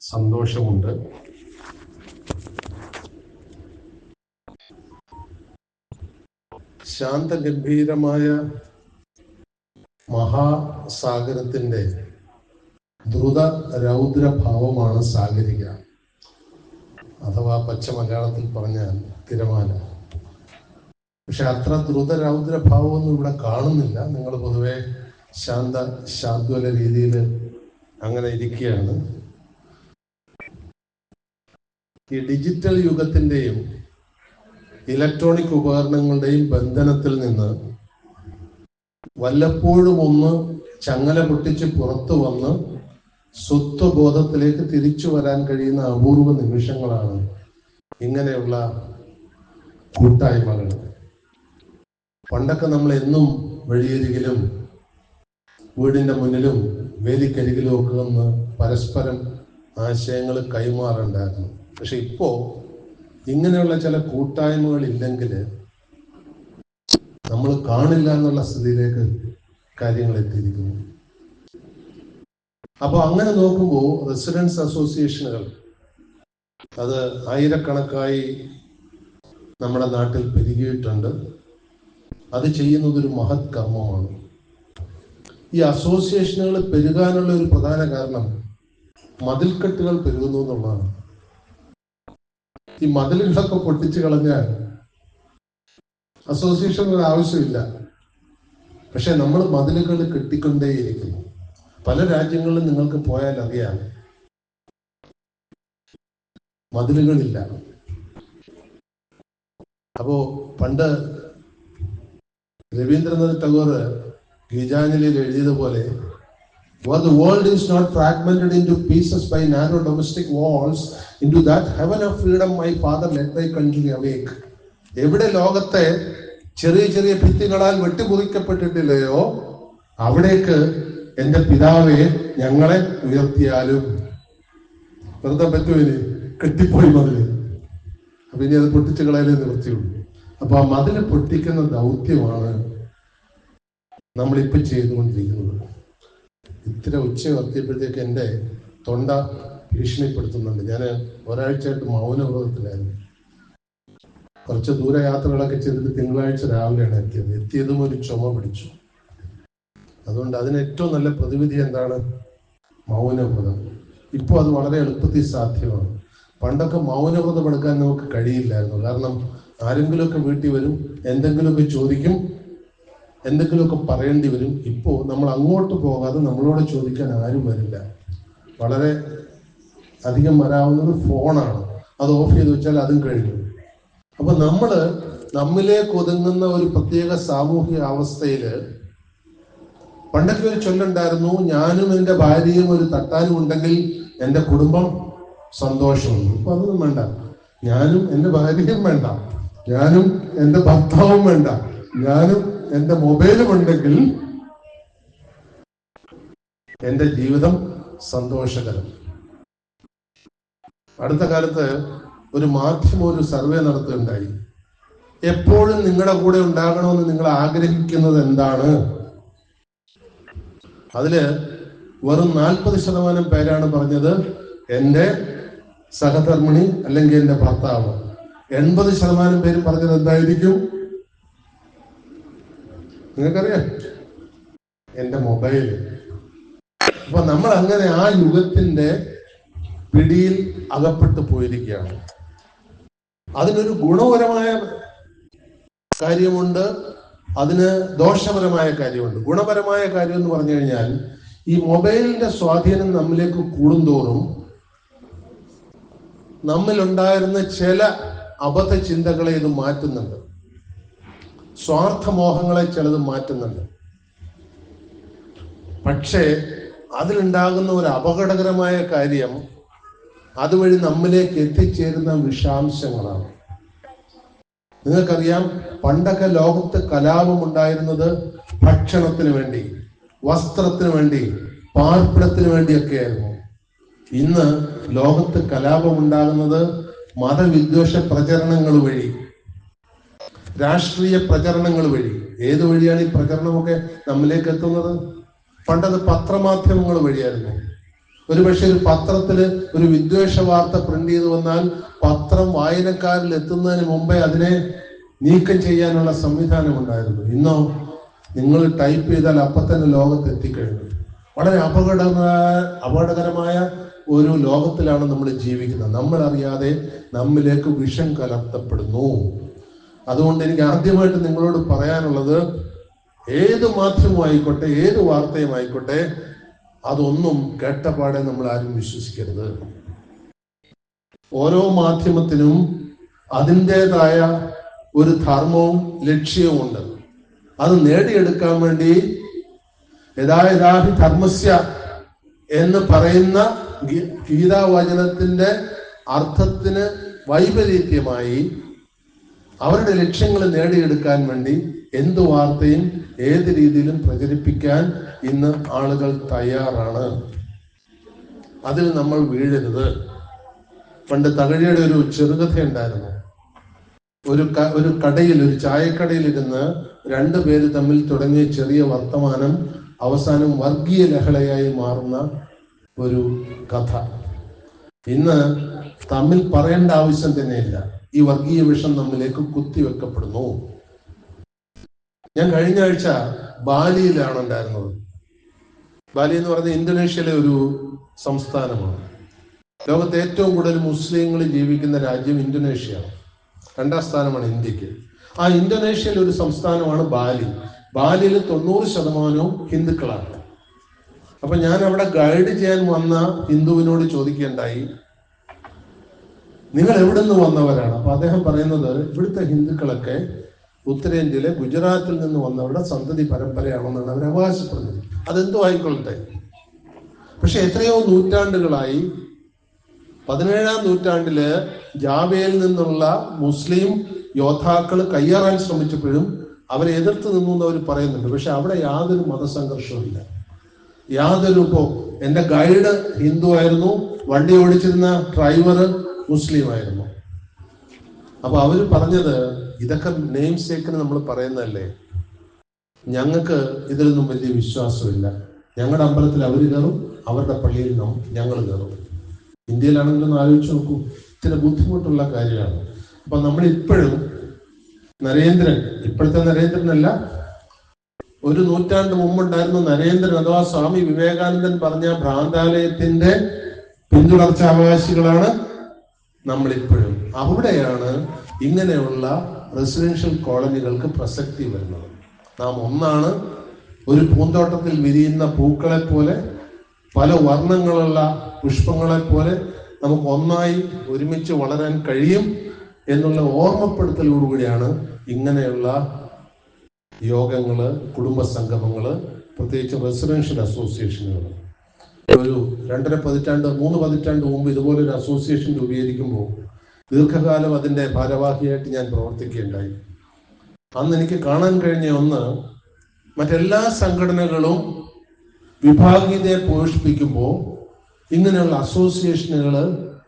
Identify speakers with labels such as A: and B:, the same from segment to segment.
A: സന്തോഷമുണ്ട്. ശാന്തഗംഭീരമായ മഹാസാഗരത്തിന്റെ ദ്രുത രൗദ്രഭാവമാണ് സാഗരിക. അഥവാ പച്ച മലയാളത്തിൽ പറഞ്ഞ തിരമാല. പക്ഷെ അത്ര ദ്രുത രൗദ്രഭാവമൊന്നും ഇവിടെ കാണുന്നില്ല. നിങ്ങൾ പൊതുവെ ശാന്ത ശാദ്വല രീതിയിൽ അങ്ങനെ ഇരിക്കുകയാണ്. ഈ ഡിജിറ്റൽ യുഗത്തിന്റെയും ഇലക്ട്രോണിക് ഉപകരണങ്ങളുടെയും ബന്ധനത്തിൽ നിന്ന് വല്ലപ്പോഴും ഒന്ന് ചങ്ങല പൊട്ടിച്ച് പുറത്തു വന്ന് സ്വത്വബോധത്തിലേക്ക് തിരിച്ചു വരാൻ കഴിയുന്ന അപൂർവ നിമിഷങ്ങളാണ് ഇങ്ങനെയുള്ള കൂട്ടായ്മകൾ. പണ്ടൊക്കെ നമ്മൾ എന്നും വഴിയരികിലും വീടിന്റെ മുന്നിലും വേലിക്കരികിലും ഒക്കെ ഒന്ന് പരസ്പരം ആശയങ്ങൾ കൈമാറുണ്ടായിരുന്നു. പക്ഷെ ഇപ്പോ ഇങ്ങനെയുള്ള ചില കൂട്ടായ്മകൾ ഇല്ലെങ്കിൽ നമ്മൾ കാണില്ല എന്നുള്ള സ്ഥിതിയിലേക്ക് കാര്യങ്ങൾ എത്തിയിരിക്കുന്നു. അപ്പോൾ അങ്ങനെ നോക്കുമ്പോൾ റെസിഡൻസ് അസോസിയേഷനുകൾ അത് ആയിരക്കണക്കായി നമ്മുടെ നാട്ടിൽ പെരുകിയിട്ടുണ്ട്. അത് ചെയ്യുന്നത് ഒരു മഹത് കർമ്മമാണ്. ഈ അസോസിയേഷനുകൾ പെരുകാനുള്ള ഒരു പ്രധാന കാരണം മതിൽക്കെട്ടുകൾ പെരുകുന്നു എന്നുള്ളതാണ്. ഈ മതിലുകളൊക്കെ പൊട്ടിച്ചു കളഞ്ഞാൽ അസോസിയേഷനുകൾ ആവശ്യമില്ല. പക്ഷെ നമ്മൾ മതിലുകൾ കെട്ടിക്കൊണ്ടേയിരിക്കുന്നു. പല രാജ്യങ്ങളിലും നിങ്ങൾക്ക് പോയാൽ അറിയാം. മതിലുകളില്ല. അപ്പോ പണ്ട് Ravindranath Tagore ഗീജാഞ്ജലിയിൽ എഴുതിയതുപോലെ For the world is not fragmented into pieces by narrow domestic walls, into that heaven of freedom my father let thy country awake. എവിടെ ലോകത്തെ ചെറിയ ചെറിയ ഭിത്തികളാൽ വെട്ടിമുറിക്കപ്പെട്ടിട്ടില്ലയോ? അവിടേക്ക് എന്റെ പിതാവെ ഞങ്ങളെ ഉയർത്തിയാലും. വെറുതെ പറ്റുമിനി കെട്ടിപ്പോയി മതിൽ അപ്പൊ ഇനി അത് പൊട്ടിച്ചു കളയാലേ നിവൃത്തിയുള്ളൂ. അപ്പൊ ആ മതിൽ പൊട്ടിക്കുന്ന ദൗത്യമാണ് നമ്മളിപ്പോ ചെയ്തുകൊണ്ടിരിക്കുന്നത്. ഇത്ര ഉച്ച വർത്തിയപ്പോഴത്തേക്ക് എന്റെ തൊണ്ട ഭീഷണിപ്പെടുത്തുന്നുണ്ട്. ഞാൻ ഒരാഴ്ചയായിട്ട് മൗനവ്രതത്തിലായിരുന്നു കുറച്ച് ദൂരയാത്രകളൊക്കെ ചെയ്തിട്ട് തിങ്കളാഴ്ച രാവിലെയാണ് എത്തിയത്. എത്തിയതും ഒരു ചുമ പിടിച്ചു. അതുകൊണ്ട് അതിന് ഏറ്റവും നല്ല പ്രതിവിധി എന്താണ്? മൗനവ്രതം. ഇപ്പോൾ അത് വളരെ എളുപ്പത്തിൽ സാധ്യമാണ്. പണ്ടൊക്കെ മൗനവ്രതം എടുക്കാൻ നമുക്ക് കഴിയില്ലായിരുന്നു. കാരണം ആരെങ്കിലുമൊക്കെ വീട്ടിൽ വരും എന്തെങ്കിലുമൊക്കെ ചോദിക്കും എന്തെങ്കിലുമൊക്കെ പറയേണ്ടി വരും. ഇപ്പോൾ നമ്മൾ അങ്ങോട്ട് പോകാതെ നമ്മളോട് ചോദിക്കാൻ ആരും വരില്ല. വളരെ അധികം വരാവുന്നത് ഫോണാണ്. അത് ഓഫ് ചെയ്ത് വെച്ചാൽ അതും കഴിഞ്ഞു. അപ്പൊ നമ്മൾ നമ്മിലേക്ക് ഒതുങ്ങുന്ന ഒരു പ്രത്യേക സാമൂഹിക അവസ്ഥയിൽ പണ്ടൊക്കെ ഒരു ചൊല്ലുണ്ടായിരുന്നു ഞാനും എന്റെ ഭാര്യയും ഒരു തട്ടാനും ഉണ്ടെങ്കിൽ എന്റെ കുടുംബം സന്തോഷമുണ്ട് ഇപ്പൊ അതൊന്നും വേണ്ട. ഞാനും എന്റെ ഭാര്യയും വേണ്ട. ഞാനും എന്റെ ഭർത്താവും വേണ്ട. ഞാനും എന്റെ മൊബൈലും ഉണ്ടെങ്കിൽ എന്റെ ജീവിതം സന്തോഷകരം. അടുത്ത കാലത്ത് ഒരു മാധ്യമം ഒരു സർവേ നടത്തുകയുണ്ടായി. എപ്പോഴും നിങ്ങളുടെ കൂടെ ഉണ്ടാകണമെന്ന് നിങ്ങൾ ആഗ്രഹിക്കുന്നത് എന്താണ്? അതിൽ വെറും നാൽപ്പത് ശതമാനം പേരാണ് പറഞ്ഞത് എന്റെ സഹധർമ്മിണി അല്ലെങ്കിൽ എന്റെ ഭർത്താവ്. എൺപത് ശതമാനം പേര് പറഞ്ഞത് എന്തായിരിക്കും? നിങ്ങൾക്കറിയാം എന്റെ മൊബൈൽ അപ്പൊ നമ്മൾ അങ്ങനെ ആ യുഗത്തിന്റെ പിടിയിൽ അകപ്പെട്ടു പോയിരിക്കുകയാണ്. അതിനൊരു ഗുണപരമായ കാര്യമുണ്ട് അതിന് ദോഷപരമായ കാര്യമുണ്ട്. ഗുണപരമായ കാര്യം എന്ന് പറഞ്ഞു കഴിഞ്ഞാൽ ഈ മൊബൈലിന്റെ സ്വാധീനം നമ്മിലേക്ക് കൂടുന്തോറും നമ്മിലുണ്ടായിരുന്ന ചില അബദ്ധ ചിന്തകളെ ഇത് മാറ്റുന്നുണ്ട്. സ്വാർത്ഥമോഹങ്ങളെ ചിലത് മാറ്റുന്നുണ്ട്. പക്ഷേ അതിലുണ്ടാകുന്ന ഒരു അപകടകരമായ കാര്യം അതുവഴി നമ്മിലേക്ക് എത്തിച്ചേരുന്ന വിഷാംശങ്ങളാണ്. നിങ്ങൾക്കറിയാം പണ്ടൊക്കെ ലോകത്ത് കലാപം ഉണ്ടായിരുന്നത് ഭക്ഷണത്തിന് വേണ്ടി വസ്ത്രത്തിന് വേണ്ടി പാർപ്പിടത്തിന് വേണ്ടിയൊക്കെയായിരുന്നു. ഇന്ന് ലോകത്ത് കലാപം ഉണ്ടാകുന്നത് മതവിദ്വേഷ പ്രചരണങ്ങൾ വഴി രാഷ്ട്രീയ പ്രചരണങ്ങൾ വഴി. ഏത് വഴിയാണ് ഈ പ്രചരണമൊക്കെ നമ്മിലേക്ക് എത്തുന്നത്? പണ്ടത് പത്രമാധ്യമങ്ങൾ വഴിയായിരുന്നു. ഒരു പക്ഷെ ഒരു പത്രത്തിൽ ഒരു വിദ്വേഷ വാർത്ത പ്രിന്റ് ചെയ്തു വന്നാൽ പത്രം വായനക്കാരിൽ എത്തുന്നതിന് മുമ്പേ അതിനെ നീക്കം ചെയ്യാനുള്ള സംവിധാനം ഉണ്ടായിരുന്നു. ഇന്നോ നിങ്ങൾ ടൈപ്പ് ചെയ്താൽ അപ്പൊ തന്നെ ലോകത്ത് എത്തിക്കഴിഞ്ഞു. വളരെ അപകടമായ അപകടകരമായ ഒരു ലോകത്തിലാണ് നമ്മൾ ജീവിക്കുന്നത്. നമ്മൾ അറിയാതെ നമ്മിലേക്ക് വിഷം കലർത്തപ്പെടുന്നു. അതുകൊണ്ട് എനിക്ക് ആദ്യമായിട്ട് നിങ്ങളോട് പറയാനുള്ളത് ഏത് മാധ്യമമായിക്കോട്ടെ ഏത് വാർത്തയും ആയിക്കോട്ടെ അതൊന്നും കേട്ടപാടെ നമ്മൾ ആരും വിശ്വസിക്കരുത്. ഓരോ മാധ്യമത്തിനും അതിന്റെതായ ഒരു ധർമ്മവും ലക്ഷ്യവും ഉണ്ട് അത് നേടിയെടുക്കാൻ വേണ്ടി യഥായഥാഹി ധർമ്മസ്യ എന്ന് പറയുന്ന ഗീതാവചനത്തിന്റെ അർത്ഥത്തിന് വൈപരീത്യമായി അവരുടെ ലക്ഷ്യങ്ങൾ നേടിയെടുക്കാൻ വേണ്ടി എന്ത് വാർത്തയും ഏത് രീതിയിലും പ്രചരിപ്പിക്കാൻ ഇന്ന് ആളുകൾ തയ്യാറാണ്. അതിൽ നമ്മൾ വീഴരുത്. പണ്ട് തകഴിയുടെ ഒരു ചെറുകഥ ഉണ്ടായിരുന്നു ഒരു ഒരു കടയിൽ ഒരു ചായക്കടയിൽ ഇരുന്ന് രണ്ടു പേര് തമ്മിൽ തുടങ്ങിയ ചെറിയ വർത്തമാനം അവസാനം വർഗീയ ലഹളയായി മാറുന്ന ഒരു കഥ. ഇന്ന് തമ്മിൽ പറയേണ്ട ആവശ്യം തന്നെയില്ല. ഈ വർഗീയ വിഷം നമ്മിലേക്ക് കുത്തിവെക്കപ്പെടുന്നു. ഞാൻ കഴിഞ്ഞ ആഴ്ച ബാലിയിലാണ് ഉണ്ടായിരുന്നത് ബാലി എന്ന് പറയുന്നത് ഇന്തോനേഷ്യയിലെ ഒരു സംസ്ഥാനമാണ്. ലോകത്തെ ഏറ്റവും കൂടുതൽ മുസ്ലിങ്ങൾ ജീവിക്കുന്ന രാജ്യം ഇന്തോനേഷ്യയാണ്. രണ്ടാം സ്ഥാനമാണ് ഇന്ത്യയ്ക്ക്. ആ ഇന്തോനേഷ്യയിലെ ഒരു സംസ്ഥാനമാണ് ബാലി. ബാലിയിൽ തൊണ്ണൂറ് ശതമാനവും ഹിന്ദുക്കളാണ്. അപ്പൊ ഞാൻ അവിടെ ഗൈഡ് ചെയ്യാൻ വന്ന ഹിന്ദുവിനോട് ചോദിക്കേണ്ടായി നിങ്ങൾ എവിടെ നിന്ന് വന്നവരാണ്? അപ്പൊ അദ്ദേഹം പറയുന്നത് ഇവിടുത്തെ ഹിന്ദുക്കളൊക്കെ ഉത്തരേന്ത്യയിലെ ഗുജറാത്തിൽ നിന്ന് വന്നവരുടെ സന്തതി പരമ്പരയാണെന്നാണ് അവർ അവകാശപ്പെടുന്നത്. അതെന്തോ ആയിക്കൊള്ളട്ടെ. പക്ഷെ എത്രയോ നൂറ്റാണ്ടുകളായി പതിനേഴാം നൂറ്റാണ്ടിൽ ജാവയിൽ നിന്നുള്ള മുസ്ലിം യോദ്ധാക്കൾ കയ്യേറാൻ ശ്രമിച്ചപ്പോഴും അവരെ എതിർത്ത് നിന്നു എന്ന് അവർ പറയുന്നുണ്ട്. പക്ഷെ അവിടെ യാതൊരു മതസംഘർഷവും ഇല്ല. യാതൊരു ഇപ്പോ എന്റെ ഗൈഡ് ഹിന്ദു ആയിരുന്നു. വണ്ടി ഓടിച്ചിരുന്ന ഡ്രൈവർ മുസ്ലിം ആയിരുന്നു അപ്പൊ അവർ പറഞ്ഞത് ഇതൊക്കെ നെയിം സേക്കിന് നമ്മൾ പറയുന്നതല്ലേ? ഞങ്ങൾക്ക് ഇതിലൊന്നും വലിയ വിശ്വാസമില്ല. ഞങ്ങളുടെ അമ്പലത്തിൽ അവർ കയറും അവരുടെ പള്ളിയിൽ നാം ഞങ്ങൾ കയറും. ഇന്ത്യയിലാണെങ്കിലും ആലോചിച്ച് നോക്കൂ ഇത്തിരി ബുദ്ധിമുട്ടുള്ള കാര്യമാണ്. അപ്പൊ നമ്മൾ ഇപ്പോഴും നരേന്ദ്രൻ ഇപ്പോഴത്തെ നരേന്ദ്രനല്ല ഒരു നൂറ്റാണ്ട് മുമ്പുണ്ടായിരുന്ന നരേന്ദ്രൻ അഥവാ സ്വാമി വിവേകാനന്ദൻ പറഞ്ഞ ഭ്രാന്താലയത്തിന്റെ പിന്തുടർച്ചാവകാശികളാണ് നമ്മളിപ്പോഴും. അവിടെയാണ് ഇങ്ങനെയുള്ള റെസിഡൻഷ്യൽ കോളനികൾക്ക് പ്രസക്തി വരുന്നത്. നാം ഒന്നാണ് ഒരു പൂന്തോട്ടത്തിൽ വിരിയുന്ന പൂക്കളെ പോലെ പല വർണങ്ങളുള്ള പുഷ്പങ്ങളെ പോലെ നമുക്ക് ഒന്നായി ഒരുമിച്ച് വളരാൻ കഴിയും എന്നുള്ള ഓർമ്മപ്പെടുത്തലോടുകൂടിയാണ് ഇങ്ങനെയുള്ള യോഗങ്ങൾ കുടുംബ സംഗമങ്ങൾ പ്രത്യേകിച്ച് റെസിഡൻഷ്യൽ അസോസിയേഷനുകൾ ഒരു രണ്ടര പതിറ്റാണ്ട് മൂന്ന് പതിറ്റാണ്ട് മുമ്പ് ഇതുപോലെ ഒരു അസോസിയേഷൻ രൂപീകരിക്കുമ്പോൾ ദീർഘകാലം അതിന്റെ ഭാരവാഹിയായിട്ട് ഞാൻ പ്രവർത്തിക്കുകയുണ്ടായി. അന്ന് എനിക്ക് കാണാൻ കഴിഞ്ഞ ഒന്ന് മറ്റെല്ലാ സംഘടനകളും വിഭാഗീയതയെ പോഷിപ്പിക്കുമ്പോൾ ഇങ്ങനെയുള്ള അസോസിയേഷനുകൾ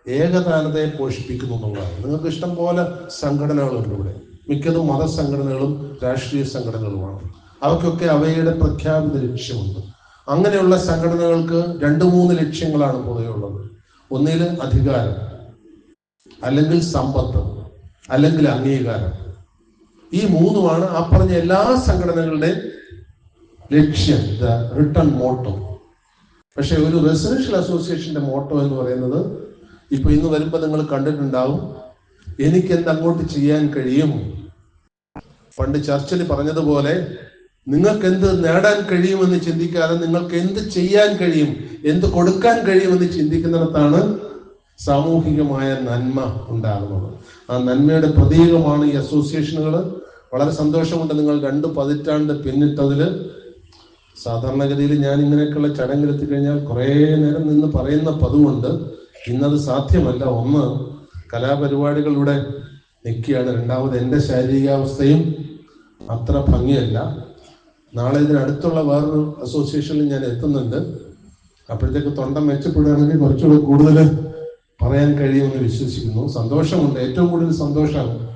A: ഏകതാനതയെ പോഷിപ്പിക്കുന്നു എന്നുള്ളതാണ്. നിങ്ങൾക്ക് ഇഷ്ടം പോലെ സംഘടനകളുണ്ട് ഇവിടെ. മിക്കതും മതസംഘടനകളും രാഷ്ട്രീയ സംഘടനകളുമാണ്. അവയ്ക്കൊക്കെ അവയുടെ പ്രഖ്യാപിത ലക്ഷ്യമുണ്ട്. അങ്ങനെയുള്ള സംഘടനകൾക്ക് രണ്ട് മൂന്ന് ലക്ഷ്യങ്ങളാണ് പൊതുവെയുള്ളത് ഒന്നിൽ അധികാരം അല്ലെങ്കിൽ സമ്പത്ത് അല്ലെങ്കിൽ അംഗീകാരം. ഈ മൂന്നുമാണ് ആ പറഞ്ഞ എല്ലാ സംഘടനകളുടെയും ലക്ഷ്യം ദ റിട്ടേൺ മോട്ടോ. പക്ഷെ ഒരു റെസിഡൻഷ്യൽ അസോസിയേഷന്റെ മോട്ടോ എന്ന് പറയുന്നത് ഇപ്പൊ ഇന്ന് വരുമ്പോൾ നിങ്ങൾ കണ്ടിട്ടുണ്ടാവും. എനിക്ക് എന്ത് അങ്ങോട്ട് ചെയ്യാൻ കഴിയും? പണ്ട് ചർച്ചിൽ പറഞ്ഞതുപോലെ നിങ്ങൾക്ക് എന്ത് നേടാൻ കഴിയുമെന്ന് ചിന്തിക്കാതെ നിങ്ങൾക്ക് എന്ത് ചെയ്യാൻ കഴിയും എന്ത് കൊടുക്കാൻ കഴിയുമെന്ന് ചിന്തിക്കുന്നിടത്താണ് സാമൂഹികമായ നന്മ ഉണ്ടാകുന്നത്. ആ നന്മയുടെ പ്രതീകമാണ് ഈ അസോസിയേഷനുകൾ വളരെ സന്തോഷമുണ്ട് നിങ്ങൾ രണ്ട് പതിറ്റാണ്ട് പിന്നിട്ടതിൽ സാധാരണഗതിയിൽ ഞാൻ ഇങ്ങനെയൊക്കെയുള്ള ചടങ്ങിലെത്തി കഴിഞ്ഞാൽ കുറേ നേരം നിന്ന് പറയുന്ന പതിവുണ്ട്. ഇന്നത് സാധ്യമല്ല. ഒന്ന് കലാപരിപാടികളിലൂടെ നിൽക്കുകയാണ്. രണ്ടാമത് എന്റെ ശാരീരികാവസ്ഥയും അത്ര ഭംഗിയല്ല. നാളെ ഇതിനടുത്തുള്ള വേറൊരു അസോസിയേഷനിൽ ഞാൻ എത്തുന്നുണ്ട്. അപ്പോഴത്തേക്ക് തൊണ്ട മെച്ചപ്പെടുകയാണെങ്കിൽ കുറച്ചുകൂടെ കൂടുതൽ പറയാൻ കഴിയുമെന്ന് വിശ്വസിക്കുന്നു. സന്തോഷമുണ്ട്. ഏറ്റവും കൂടുതൽ സന്തോഷം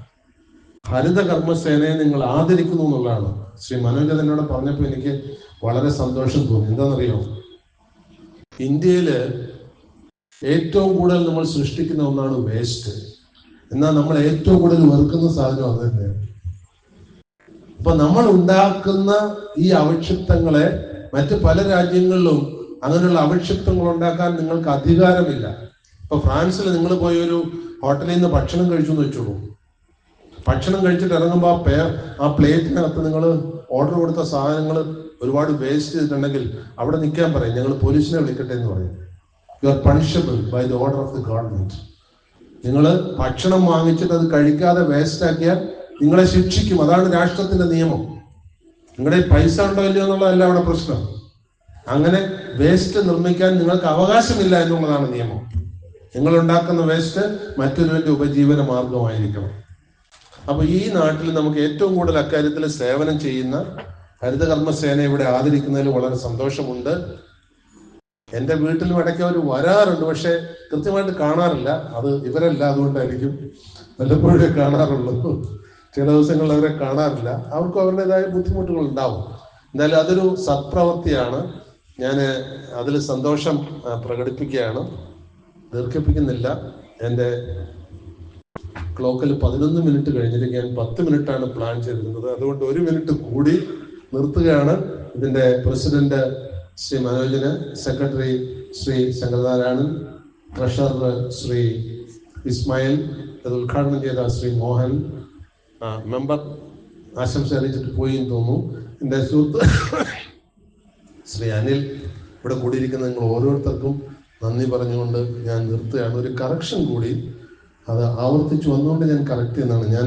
A: ഹരിത കർമ്മസേനയെ നിങ്ങൾ ആദരിക്കുന്നു എന്നുള്ളതാണ്. ശ്രീ മനോജ് എന്നോട് പറഞ്ഞപ്പോൾ എനിക്ക് വളരെ സന്തോഷം തോന്നി. എന്താണെന്നറിയോ? ഇന്ത്യയിൽ ഏറ്റവും കൂടുതൽ നമ്മൾ സൃഷ്ടിക്കുന്ന ഒന്നാണ് വേസ്റ്റ് എന്നാൽ നമ്മൾ ഏറ്റവും കൂടുതൽ വെറുക്കുന്ന സാധനം അത് തന്നെയാണ്. അപ്പൊ നമ്മൾ ഉണ്ടാക്കുന്ന ഈ അവക്ഷിപ്തങ്ങളെ മറ്റ് പല രാജ്യങ്ങളിലും അങ്ങനെയുള്ള അവക്ഷിപ്തങ്ങൾ ഉണ്ടാക്കാൻ നിങ്ങൾക്ക് അധികാരമില്ല. ഇപ്പൊ ഫ്രാൻസിൽ നിങ്ങൾ പോയി ഒരു ഹോട്ടലിൽ നിന്ന് ഭക്ഷണം കഴിച്ചു എന്ന് വെച്ചോളൂ. ഭക്ഷണം കഴിച്ചിട്ട് ഇറങ്ങുമ്പോൾ ആ പേ ആ പ്ലേറ്റിനകത്ത് നിങ്ങൾ ഓർഡർ കൊടുത്ത സാധനങ്ങൾ ഒരുപാട് വേസ്റ്റ് ചെയ്തിട്ടുണ്ടെങ്കിൽ അവിടെ നിൽക്കാൻ പറയും. ഞങ്ങൾ പോലീസിനെ വിളിക്കട്ടെ എന്ന് പറയും. You are punishable by the order of the government നിങ്ങൾ ഭക്ഷണം വാങ്ങിച്ചിട്ട് അത് കഴിക്കാതെ വേസ്റ്റ് ആക്കിയാൽ നിങ്ങളെ ശിക്ഷിക്കും. അതാണ് രാഷ്ട്രത്തിന്റെ നിയമം. നിങ്ങളുടെ പൈസ ഉണ്ടോ ഇല്ലയോ എന്നുള്ളതല്ല അവിടെ പ്രശ്നം. അങ്ങനെ വേസ്റ്റ് നിർമ്മിക്കാൻ നിങ്ങൾക്ക് അവകാശമില്ല എന്നുള്ളതാണ് നിയമം. നിങ്ങൾ ഉണ്ടാക്കുന്ന വേസ്റ്റ് മറ്റൊരുവന്റെ ഉപജീവന മാർഗമായിരിക്കണം. അപ്പൊ ഈ നാട്ടിൽ നമുക്ക് ഏറ്റവും കൂടുതൽ അക്കാര്യത്തിൽ സേവനം ചെയ്യുന്ന ഹരിതകർമ്മസേന ഇവിടെ ആദരിക്കുന്നതിൽ വളരെ സന്തോഷമുണ്ട്. എന്റെ വീട്ടിലും ഇടയ്ക്ക് അവർ വരാറുണ്ട് പക്ഷെ കൃത്യമായിട്ട് കാണാറില്ല. അത് ഇവരല്ല അതുകൊണ്ടായിരിക്കും വല്ലപ്പോഴേ കാണാറുള്ളൂ. ചില ദിവസങ്ങളിൽ അവരെ കാണാറില്ല. അവർക്കും അവരുടേതായ ബുദ്ധിമുട്ടുകൾ ഉണ്ടാവും. എന്നാലും അതൊരു സത്പ്രവൃത്തിയാണ്. ഞാൻ അതിൽ സന്തോഷം പ്രകടിപ്പിക്കുകയാണ്. ദീർഘിപ്പിക്കുന്നില്ല. എന്റെ ക്ലോക്കിൽ പതിനൊന്ന് മിനിറ്റ് കഴിഞ്ഞിട്ട് ഞാൻ പത്ത് മിനിറ്റാണ് പ്ലാൻ ചെയ്തിരുന്നത്. അതുകൊണ്ട് ഒരു മിനിറ്റ് കൂടി നിർത്തുകയാണ് ഇതിന്റെ പ്രസിഡന്റ് ശ്രീ മനോജിന് സെക്രട്ടറി ശ്രീ ശങ്കരനാരായണൻ ട്രഷറർ ശ്രീ ഇസ്മായിൽ ഇത് ഉദ്ഘാടനം ചെയ്ത ശ്രീ മോഹൻ മെമ്പർ. ആശംസ അറിയിച്ചിട്ട് പോയി എന്ന് തോന്നുന്നു. എന്റെ സുഹൃത്ത് ശ്രീ അനിൽ ഇവിടെ കൂടിയിരിക്കുന്ന നിങ്ങൾ ഓരോരുത്തർക്കും നന്ദി പറഞ്ഞുകൊണ്ട് ഞാൻ നിർത്തുകയാണ്. ഒരു കറക്ഷൻ കൂടി അത് ആവർത്തിച്ചു വന്നുകൊണ്ട് ഞാൻ കറക്റ്റ് ചെയ്യുന്നതാണ്. ഞാൻ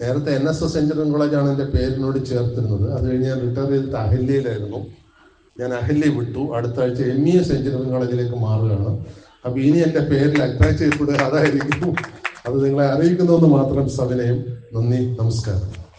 A: നേരത്തെ എൻ എസ് എസ് എഞ്ചിനീയറിംഗ് കോളേജാണ് എന്റെ പേരിനോട് ചേർത്തിരുന്നത്. അത് കഴിഞ്ഞ് ഞാൻ റിട്ടയർ ചെയ്തിട്ട് അഹല്യയിലായിരുന്നു. ഞാൻ അഹല്യ വിട്ടു. അടുത്ത ആഴ്ച എം ഇ എസ് എഞ്ചിനീയറിംഗ് കോളേജിലേക്ക് മാറുകയാണ്. അപ്പൊ ഇനി എന്റെ പേരിൽ അറ്റാച്ച് ചെയ്യപ്പെടുക അതായിരിക്കും അത് നിങ്ങളെ അറിയിക്കുന്നതെന്ന് മാത്രം സവിനയം. നന്ദി നമസ്കാരം.